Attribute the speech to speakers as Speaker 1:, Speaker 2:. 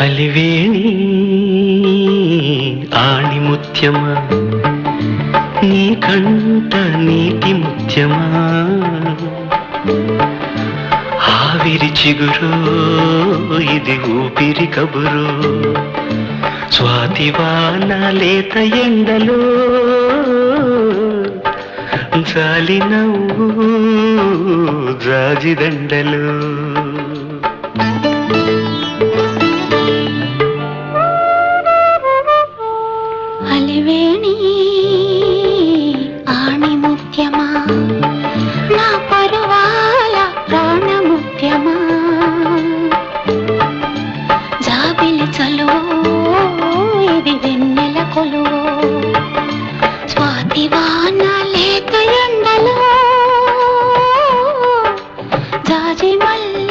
Speaker 1: అలివేణి ఆణిముత్యమా? నీ కంట నీటి ముత్యమా? ఆవిరి చిగురు ఇది ఊపిరి కబురు. స్వాతివాన లేత ఎండలో జాలి నవ్వు జాజిదండలు. వాన లేక ఎండలో జాజి మల్ల